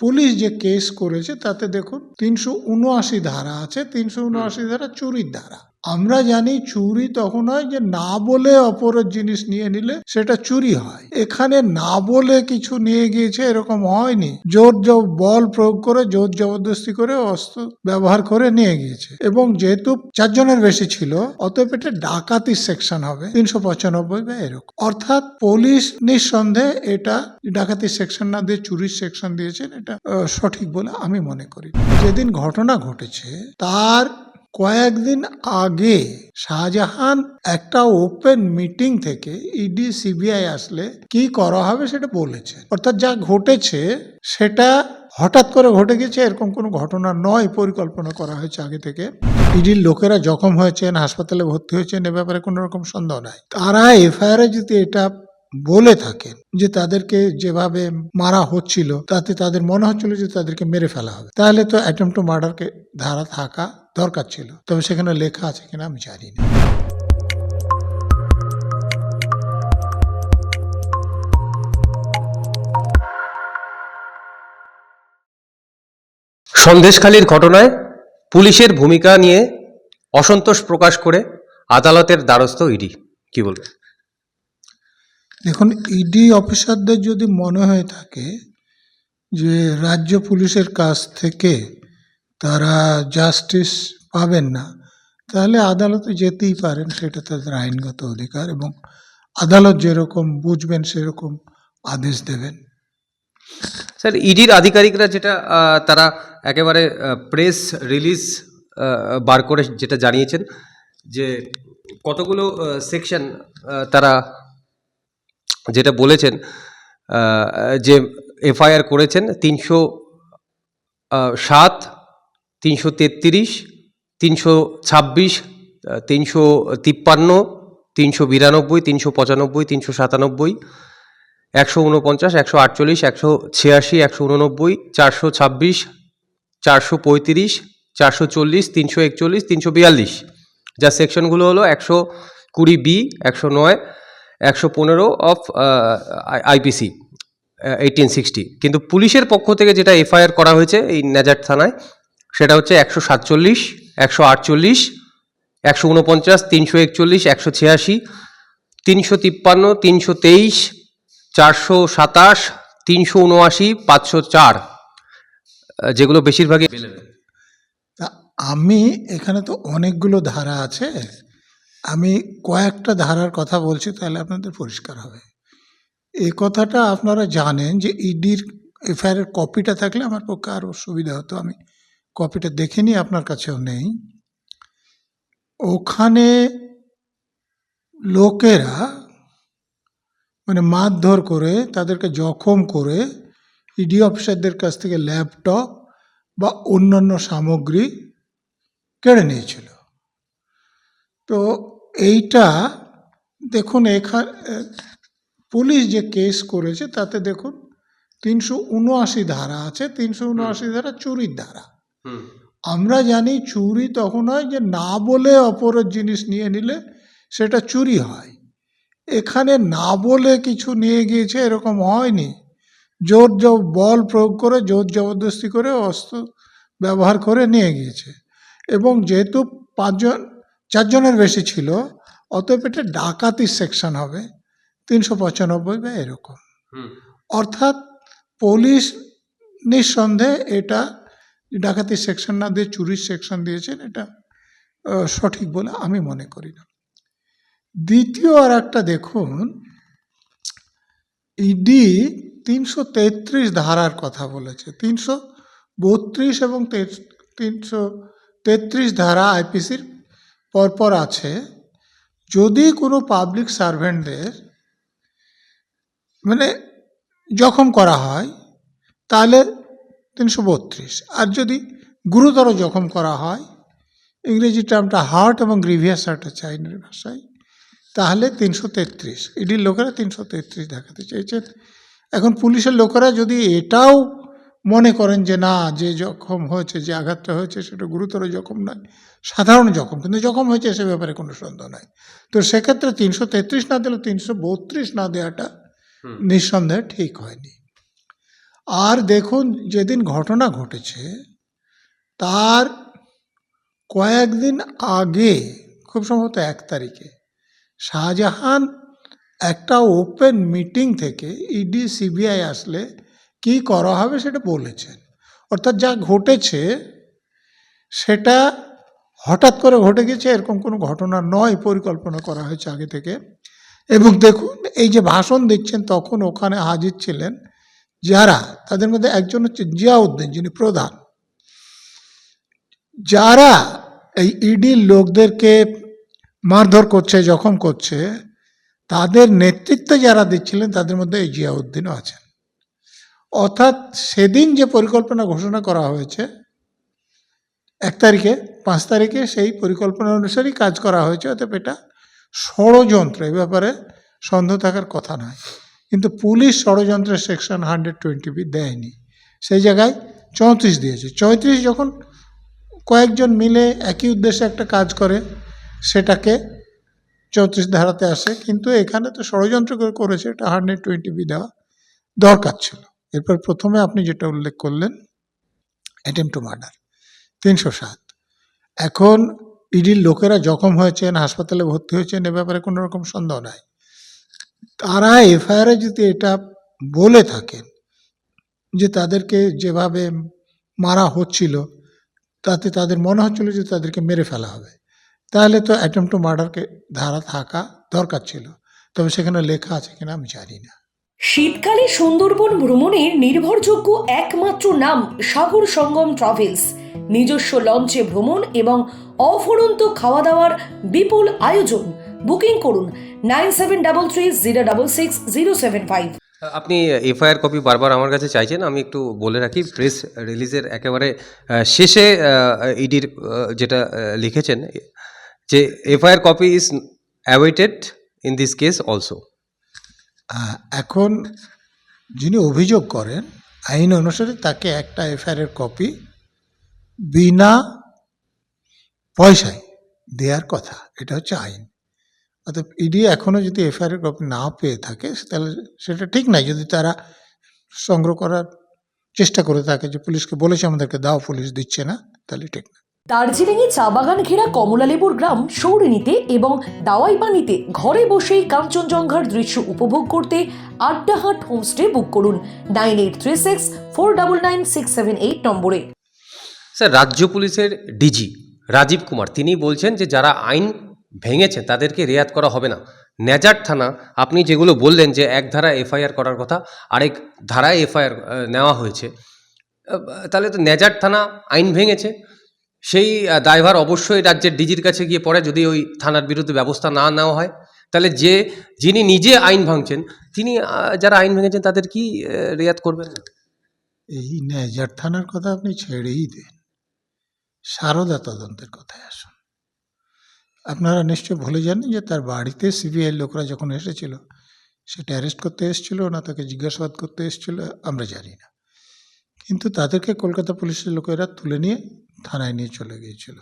Police যে case করেছে, তাতে দেখুন তিনশো উনআশি ধারা আছে, তিনশো উনআশি ধারা চুরির ধারা। আমরা জানি চুরি তখন হয় যে না বলে অপরের জিনিস নিয়ে নিলে সেটা চুরি হয়। এখানে না বলে কিছু নিয়ে গিয়েছে এরকম হয়নি। জোর বল প্রয়োগ করে জোর জবরদস্তি করে অস্ত্র ব্যবহার করে নিয়ে গিয়েছে। এবং যেহেতু চারজনের বেশি ছিল, অতএব এটা ডাকাতি সেকশন হবে। তিনশো পঁচানব্বই বা এরকম। অর্থাৎ পুলিশ নিঃসন্দেহে এটা ডাকাতি সেকশন না দিয়ে চুরির সেকশন দিয়েছেন, এটা সঠিক বলে আমি মনে করি। যেদিন ঘটনা ঘটেছে, তার কয়েকদিন আগে শাহজাহান একটা ওপেন মিটিং থেকে ইডি, সিবিআই আসলে কি করা হবে সেটা বলেছে অর্থাৎ যা ঘটেছে সেটা হঠাৎ করে ঘটে গেছে, এরকম কোনো ঘটনা নয় পরিকল্পনা করা হয়েছে আগে থেকে। ইডির লোকেরা জখম হয়েছেন, হাসপাতালে ভর্তি হয়েছেন, এ ব্যাপারে কোনো রকম সন্দেহ নাই। তারা এফআইআর যদি এটা বলে থাকেন যে তাদেরকে যেভাবে মারা হচ্ছিল, তাতে তাদের মনে হচ্ছিল যে তাদেরকে মেরে ফেলা হবে। তাহলে তো অ্যাটেম্প টু মার্ডারকে ধারা থাকা দরকার ছিল। তবে সেখানে লেখা আছে কিনা আমি জানি না। সন্দেশখালীর ঘটনায় পুলিশের ভূমিকা নিয়ে অসন্তোষ প্রকাশ করে আদালতের দ্বারস্থ ইডি। কি বলবে? দেখুন ইডি অফিসারদের যদি মনে হয়ে থাকে যে রাজ্য পুলিশের কাছ থেকে তারা জাস্টিস পাবেন না, তাহলে আদালতে যেতেই পারেন, সেটা তাদের আইনগত অধিকার এবং আদালত যেরকম বুঝবেন, সেরকম আদেশ দেবেন। স্যার ইডির আধিকারিকরা যেটা তারা একেবারে প্রেস রিলিজ বার করে যেটা জানিয়েছেন যে কতগুলো সেকশন তারা যেটা বলেছেন যে এফআইআর করেছেন তিনশো সাত, তিনশো তেত্রিশ, তিনশো ছাব্বিশ, তিনশো তিপ্পান্ন, তিনশো বিরানব্বই, তিনশো পঁচানব্বই, তিনশো সাতানব্বই, একশো উনপঞ্চাশ, একশো আটচল্লিশ, একশো ছিয়াশি, একশো উননব্বই, চারশো ছাব্বিশ, চারশো পঁয়ত্রিশ, চারশো চল্লিশ, তিনশো একচল্লিশ, তিনশো বিয়াল্লিশ। যা সেকশনগুলো হলো একশো কুড়ি বি, একশো নয় একশো পনেরো অফ আইপিসি এইটিন সিক্সটি কিন্তু পুলিশের পক্ষ থেকে যেটা এফআইআর করা হয়েছে এই নেজার থানায়, সেটা হচ্ছে একশো সাতচল্লিশ, একশো আটচল্লিশ, একশো উনপঞ্চাশ, তিনশো একচল্লিশ, একশো ছিয়াশি, তিনশো তিপ্পান্ন, তিনশো তেইশ, চারশো সাতাশ, তিনশো উনআশি, পাঁচশো চার যেগুলো বেশিরভাগই আমি এখানে তো অনেকগুলো ধারা আছে। আমি কয়েকটা ধারার কথা বলছি, তাহলে আপনাদের পরিষ্কার হবে। এই কথাটা আপনারা জানেন যে ইডির এফআইআর কপিটা থাকলে আমার পক্ষে আরও সুবিধা হতো। আমি কপিটা দেখে নিই আপনার কাছেও নেই। ওখানে লোকেরা মানে মারধর করে, তাদেরকে জখম করে ইডি অফিসারদের কাছ থেকে ল্যাপটপ বা অন্যান্য সামগ্রী কেড়ে নিয়েছিল। তো এইটা দেখুন এখানে পুলিশ যে কেস করেছে তাতে দেখুন তিনশো উনআশি ধারা আছে তিনশো উনআশি ধারা চুরির ধারা। আমরা জানি চুরি তখন হয় যে না বলে অপরের জিনিস নিয়ে নিলে সেটা চুরি হয়। এখানে না বলে কিছু নিয়ে গিয়েছে এরকম হয়নি। জোর জব বল প্রয়োগ করে জোর জবরদস্তি করে অস্ত্র ব্যবহার করে নিয়ে গিয়েছে। এবং যেহেতু পাঁচজন চারজনের বেশি ছিল অতএব এটা ডাকাতি সেকশন হবে। তিনশো পঁচানব্বই বা এরকম। অর্থাৎ পুলিশ নিঃসন্দেহে এটা ডাকাতি সেকশন না দিয়ে চুরির সেকশন দিয়েছেন এটা সঠিক বলে আমি মনে করি না। দ্বিতীয় আর একটা দেখুন ইডি তিনশো তেত্রিশ ধারার কথা বলেছে। তিনশো বত্রিশ এবং তিনশো তেত্রিশ ধারা আইপিসির পরপর আছে, যদি কোনো পাবলিক সার্ভেন্টদের মানে জখম করা হয়, তাহলে তিনশো বত্রিশ। আর যদি গুরুতর জখম করা হয়, ইংরেজি টার্মটা হার্ট এবং গ্রিভিয়াস হার্ট আছে আইনের ভাষায়, তাহলে তিনশো তেত্রিশ। ইডির লোকেরা তিনশো তেত্রিশ দেখাতে চেয়েছেন। এখন পুলিশের লোকেরা যদি এটাও মনে করেন যে না যে জখম হয়েছে যে আঘাতটা হয়েছে সেটা গুরুতর জখম নয় সাধারণ জখম। কিন্তু জখম হয়েছে সে ব্যাপারে কোনো সন্দেহ নাই। তো সেক্ষেত্রে তিনশো তেত্রিশ না দিলে তিনশো বত্রিশ না দেওয়াটা নিঃসন্দেহে ঠিক হয়নি। আর দেখুন যেদিন ঘটনা ঘটেছে তার কয়েকদিন আগে খুব সম্ভবত এক তারিখে শাহজাহান একটা ওপেন মিটিং থেকে ইডি সিবিআই আসলে কি করা হবে সেটা বলেছেন। অর্থাৎ যা ঘটেছে সেটা হঠাৎ করে ঘটে গেছে এরকম কোনো ঘটনা নয় পরিকল্পনা করা হয়েছে আগে থেকে। এবং দেখুন, এই যে ভাষণ দিচ্ছেন, তখন ওখানে হাজির ছিলেন যারা, তাদের মধ্যে একজন হচ্ছে জিয়াউদ্দিন, যিনি প্রধান। যারা এই ইডির লোকদেরকে মারধর করছে, জখম করছে, তাদের নেতৃত্বে যারা দিচ্ছিলেন, তাদের মধ্যে এই জিয়াউদ্দিনও আছেন। অর্থাৎ সেদিন যে পরিকল্পনা ঘোষণা করা হয়েছে, এক তারিখে, পাঁচ তারিখে সেই পরিকল্পনা অনুসারেই কাজ করা হয়েছে, অতএব এটা ষড়যন্ত্র এ ব্যাপারে সন্দেহ থাকার কথা নয়। কিন্তু পুলিশ ষড়যন্ত্রের সেকশন হান্ড্রেড টোয়েন্টি বি দেয়নি। সেই জায়গায় চৌত্রিশ দিয়েছে। চৌত্রিশ যখন কয়েকজন মিলে একই উদ্দেশ্যে একটা কাজ করে, সেটাকে চৌত্রিশ ধারাতে আসে, কিন্তু এখানে তো ষড়যন্ত্র করে করেছে, এটা হান্ড্রেড টোয়েন্টি বি দেওয়া দরকার ছিল। এরপর প্রথমে আপনি যেটা উল্লেখ করলেন অ্যাটেম টু মার্ডার তিনশো সাত। এখন ইডির লোকেরা জখম হয়েছেন, হাসপাতালে ভর্তি হয়েছেন, এ ব্যাপারে কোনো রকম সন্দেহ নাই। তারা এফআইআরে যদি এটা বলে থাকেন যে তাদেরকে যেভাবে মারা হচ্ছিল, তাতে তাদের মনে হচ্ছিল যে তাদেরকে মেরে ফেলা হবে, তাহলে তো অ্যাটেম্প টু মার্ডারকে ধারা থাকা দরকার ছিল। তবে সেখানে লেখা আছে কিনা আমি জানি না। শীতকালে সুন্দরবন ভ্রমণের নির্ভরযোগ্য একমাত্র নাম সাগর সঙ্গম ট্রাভেলস। নিজস্ব লঞ্চে ভ্রমণ এবং অফুরন্ত খাওয়া দাওয়ার বিপুল আয়োজন। বুকিং করুন nine seven double three zero double six zero seven five. আপনি এফআইআর কপি বারবার আমার কাছে চাইছেন, আমি একটু বলে রাখি, প্রেস রিলিজের একেবারে শেষে ইডির যেটা লিখেছেন, যে FIR copy is awaited in this case also. এখন যিনি অভিযোগ করেন, আইন অনুসারে তাকে একটা এফআইআর কপি বিনা পয়সায় দেওয়ার কথা। এটা হচ্ছে আইন। অর্থাৎ ইডি এখনও যদি এফআইআর কপি না পেয়ে থাকে, তাহলে সেটা ঠিক নাই যদি তারা সংগ্রহ করার চেষ্টা করে থাকে, যে পুলিশকে বলেছে আমাদেরকে দাও, পুলিশ দিচ্ছে না, তাহলে ঠিক না দার্জিলিংয়ে চা বাগান ঘেরা কমলালেবুর গ্রাম সৌরিনীতে এবং দাওয়াই পানিতে ঘরে বসেই কাঞ্চনজঙ্ঘার দৃশ্য উপভোগ করতে আড্ডাহাট হোমস্টে বুক করুন nine eight three six four double nine six seven eight নম্বরে। স্যার, রাজ্য পুলিশের ডিজি রাজীব কুমার, তিনি বলছেন যে যারা আইন ভেঙেছেন তাদেরকে রেয়াত করা হবে না। নেজার থানা, আপনি যেগুলো বললেন যে এক ধারা এফআইআর করার কথা, আরেক ধারায় এফআইআর নেওয়া হয়েছে। তাহলে তো নেজার থানা আইন ভেঙেছে। সেই দায়ভার অবশ্যই রাজ্যের ডিজির কাছে গিয়ে পড়ে, যদি ওই থানার বিরুদ্ধে ব্যবস্থা না নেওয়া হয়। তাহলে যে, যিনি নিজে আইন ভাঙছেন, তিনি যারা আইন ভেঙেছেন, তাদের কি রেয়াত করবেন? এই নেজার থানার কথা আপনি ছেড়েই দেন। সারদা তদন্তের কথায় আসুন। আপনারা নিশ্চয় ভুলে জানেন যে তার বাড়িতে সিবিআই লোকরা যখন এসেছিল, সেটা অ্যারেস্ট করতে এসেছিল, না তাকে জিজ্ঞাসাবাদ করতে এসেছিল, আমরা জানি না। কিন্তু তাদেরকে কলকাতা পুলিশের লোকেরা তুলে নিয়ে থানায় নিয়ে চলে গিয়েছিল।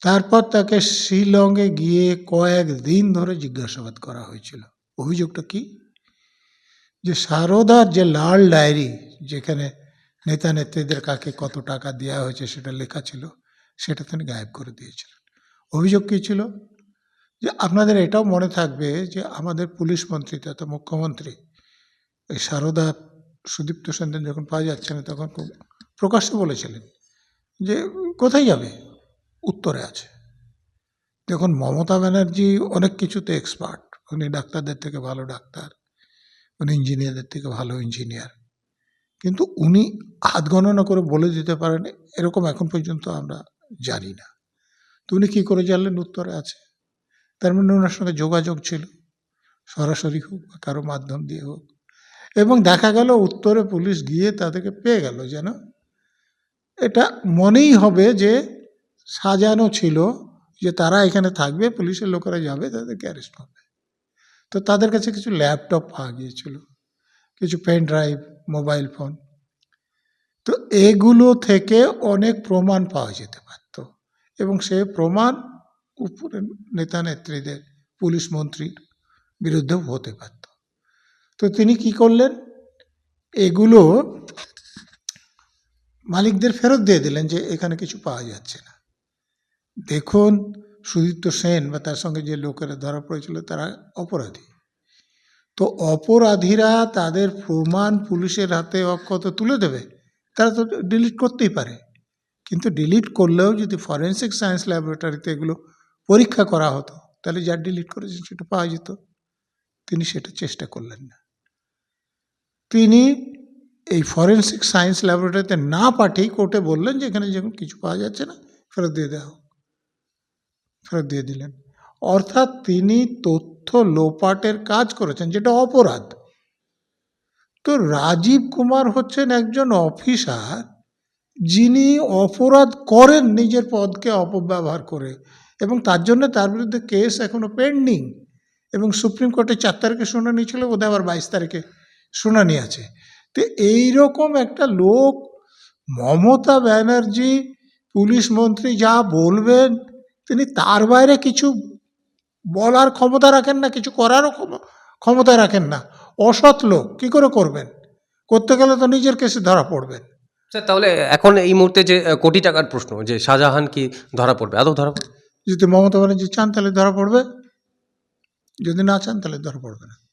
তারপর তাকে শিলংয়ে গিয়ে কয়েক দিন ধরে জিজ্ঞাসাবাদ করা হয়েছিল। অভিযোগটা কি? যে সারদার যে লাল ডায়েরি, যেখানে নেতা নেত্রীদের কাকে কত টাকা দেওয়া হয়েছে সেটা লেখা ছিল, সেটা তিনি গায়েব করে দিয়েছিলেন। অভিযোগ কী ছিল? যে আপনাদের এটাও মনে থাকবে যে আমাদের পুলিশ মন্ত্রী তথা মুখ্যমন্ত্রী, এই সারদা সুদীপ্ত সেনদেন যখন পাওয়া যাচ্ছে না, তখন খুব প্রকাশ্যে বলেছিলেন। যে কোথায় যাবে? উত্তরে আছে। দেখুন, মমতা ব্যানার্জি অনেক কিছুতে এক্সপার্ট উনি ডাক্তারদের থেকে ভালো ডাক্তার। উনি ইঞ্জিনিয়ারদের থেকে ভালো ইঞ্জিনিয়ার কিন্তু উনি হাত গণনা করে বলে দিতে পারেন, এরকম এখন পর্যন্ত আমরা জানি না। তো উনি কী করে জানলেন? উত্তরে আছে। তার মানে ওনার সঙ্গে যোগাযোগ ছিল। সরাসরি হোক বা কারও মাধ্যম দিয়ে হোক। এবং দেখা গেল, উত্তরে পুলিশ গিয়ে তাদেরকে পেয়ে গেল যেন এটা মনেই হবে যে সাজানো ছিল যে তারা এখানে থাকবে, পুলিশের লোকেরা যাবে, তাদেরকে অ্যারেস্ট করবে। তো তাদের কাছে কিছু ল্যাপটপ পাওয়া গিয়েছিল, কিছু পেন ড্রাইভ মোবাইল ফোন তো এগুলো থেকে অনেক প্রমাণ পাওয়া যেতে পারত এবং সে প্রমাণ উপরে নেতা নেত্রীদের, পুলিশ মন্ত্রীর বিরুদ্ধেও হতে পারত। তো তিনি কি করলেন? এগুলো মালিকদের ফেরত দিয়ে দিলেন যে এখানে কিছু পাওয়া যাচ্ছে না। দেখুন, সুদীপ্ত সেন বা তার সঙ্গে যে লোকেরা ধরা পড়েছিল তারা অপরাধী। তো অপরাধীরা তাদের প্রমাণ পুলিশের হাতে অক্ষত তুলে দেবে, তারা তো ডিলিট করতেই পারে। কিন্তু ডিলিট করলেও যদি ফরেন্সিক সায়েন্স ল্যাবরেটরিতে এগুলো পরীক্ষা করা হতো, তাহলে যা ডিলিট করেছেন সেটা পাওয়া যেত। তিনি সেটা চেষ্টা করলেন না। তিনি এই ফরেন্সিক সায়েন্স ল্যাবরেটরিতে না পাঠিয়ে কোর্টে বললেন যে এখানে যখন কিছু পাওয়া যাচ্ছে না, ফেরত দিয়ে দেওয়া ফেরত দিয়ে দিলেন। অর্থাৎ তিনি তথ্য লোপাটের কাজ করেছেন, যেটা অপরাধ। তো রাজীব কুমার হচ্ছেন একজন অফিসার যিনি অপরাধ করেন নিজের পদকে অপব্যবহার করে, এবং তার জন্য তার বিরুদ্ধে কেস এখনও পেন্ডিং, এবং সুপ্রিম কোর্টে চার তারিখে শুনানি ছিল, বোধহয় আবার বাইশ তারিখে শুনানি আছে। তো এইরকম একটা লোক মমতা ব্যানার্জি পুলিশ মন্ত্রী যা বলবেন তিনি তার বাইরে কিছু বলার ক্ষমতা রাখেন না কিছু করারও ক্ষমতা রাখেন না। অসৎ লোক কী করে করবেন? করতে গেলে তো নিজের কেসে ধরা পড়বেন। স্যার তাহলে এখন এই মুহূর্তে যে কোটি টাকার প্রশ্ন যে শাহজাহান কি ধরা পড়বে? আদৌ ধরা পড়বে? যদি মমতা ব্যানার্জি চান তাহলে ধরা পড়বে। যদি না চান তাহলে ধরা পড়বে না।